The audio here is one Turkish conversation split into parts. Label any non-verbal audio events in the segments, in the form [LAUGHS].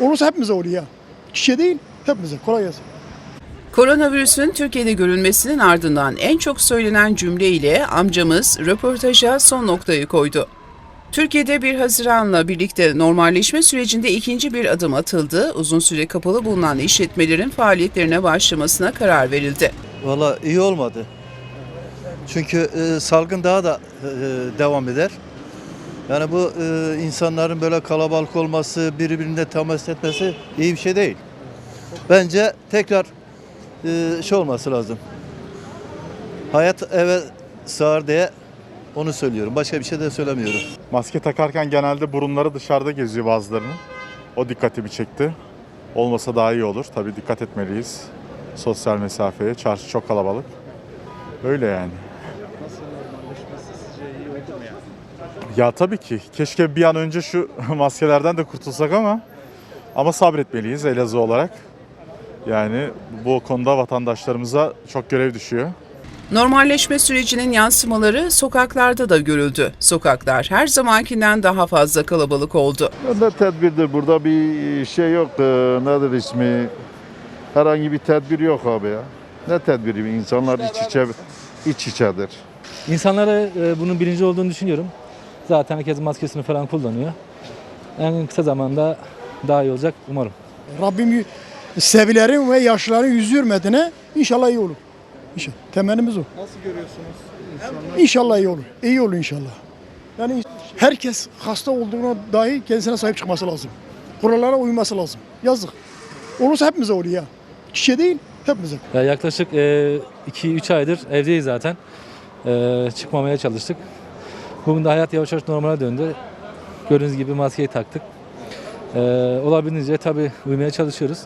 Olursa hepimize oluyor ya. Kişiye değil hepimize. Kolay gelsin. Koronavirüsün Türkiye'de görülmesinin ardından en çok söylenen cümle ile amcamız röportaja son noktayı koydu. Türkiye'de 1 Haziran'la birlikte normalleşme sürecinde ikinci bir adım atıldı. Uzun süre kapalı bulunan işletmelerin faaliyetlerine başlamasına karar verildi. Valla iyi olmadı. Çünkü e, salgın daha da e, devam eder. Yani bu e, insanların böyle kalabalık olması, birbirine temas etmesi iyi bir şey değil. Bence tekrar e, şey olması lazım. Hayat eve sığar diye onu söylüyorum. Başka bir şey de söylemiyorum. Maske takarken genelde burunları dışarıda geziyor bazılarının. O dikkatimi çekti. Olmasa daha iyi olur. Tabii dikkat etmeliyiz. Sosyal mesafeye. Çarşı çok kalabalık. Öyle yani. Ya tabii ki. Keşke bir an önce şu [LAUGHS] maskelerden de kurtulsak ama ama sabretmeliyiz Elazığ olarak. Yani bu konuda vatandaşlarımıza çok görev düşüyor. Normalleşme sürecinin yansımaları sokaklarda da görüldü. Sokaklar her zamankinden daha fazla kalabalık oldu. Ne tedbirdir burada bir şey yok. Ee, nedir ismi? Herhangi bir tedbir yok abi ya. Ne tedbiri? İnsanlar iç içe iç içedir. İnsanlara e, bunun bilinci olduğunu düşünüyorum. Zaten herkes maskesini falan kullanıyor. En kısa zamanda daha iyi olacak umarım. Rabbim sevilerin ve yaşlıların yüz yürümediğine inşallah iyi olur. İnşallah. Temennimiz o. Nasıl görüyorsunuz insanlar? İnşallah iyi olur. İyi olur inşallah. Yani herkes hasta olduğuna dahi kendisine sahip çıkması lazım. Kurallara uyması lazım. Yazık. Olursa hepimize oluyor ya. Kişiye değil hepimize. Ya yaklaşık 2-3 aydır evdeyiz zaten. E, çıkmamaya çalıştık. Bugün de hayat yavaş yavaş normale döndü. Gördüğünüz gibi maskeyi taktık. E, olabildiğince tabii uymaya çalışıyoruz.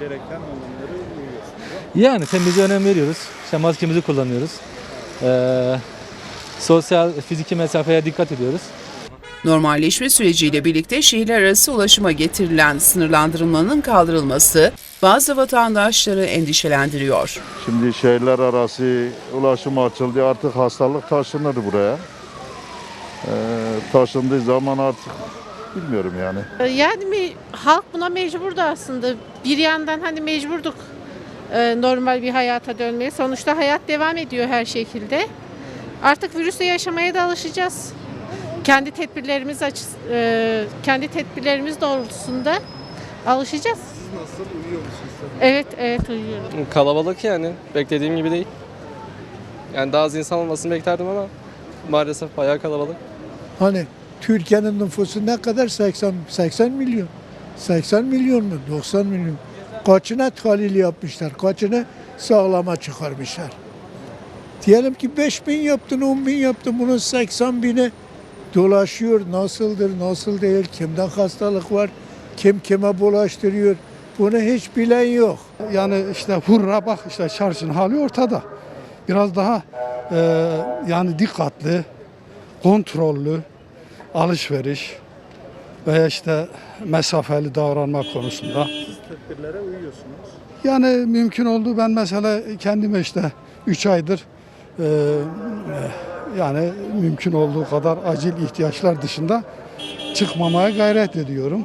Gereken normları Yani temizliğe önem veriyoruz. İşte maskemizi kullanıyoruz. E, sosyal, fiziki mesafeye dikkat ediyoruz. Normalleşme süreciyle birlikte şehirler arası ulaşıma getirilen sınırlandırılmanın kaldırılması bazı vatandaşları endişelendiriyor. Şimdi şehirler arası ulaşım açıldı. Artık hastalık taşınır buraya. Ee, taşındığı zaman artık bilmiyorum yani. Yani mi, halk buna mecburdu aslında. Bir yandan hani mecburduk e, normal bir hayata dönmeye. Sonuçta hayat devam ediyor her şekilde. Artık virüsle yaşamaya da alışacağız. Kendi tedbirlerimiz açı, e, kendi tedbirlerimiz doğrultusunda alışacağız. Siz nasıl uyuyor musunuz? Evet, evet uyuyorum. Kalabalık yani. Beklediğim gibi değil. Yani daha az insan olmasını beklerdim ama maalesef bayağı kalabalık. Hani Türkiye'nin nüfusu ne kadar? 80 80 milyon. 80 milyon mu? 90 milyon. Kaçına tahlil yapmışlar? Kaçına sağlama çıkarmışlar? Diyelim ki 5 bin yaptın, 10 bin yaptın. Bunun 80 bini dolaşıyor. Nasıldır, nasıl değil? Kimde hastalık var? Kim kime bulaştırıyor? Bunu hiç bilen yok. Yani işte hurra bak işte çarşının hali ortada. Biraz daha e, yani dikkatli, kontrollü alışveriş veya işte mesafeli davranmak konusunda. Siz tedbirlere uyuyorsunuz. Yani mümkün olduğu ben mesela kendime işte 3 aydır e, yani mümkün olduğu kadar acil ihtiyaçlar dışında çıkmamaya gayret ediyorum.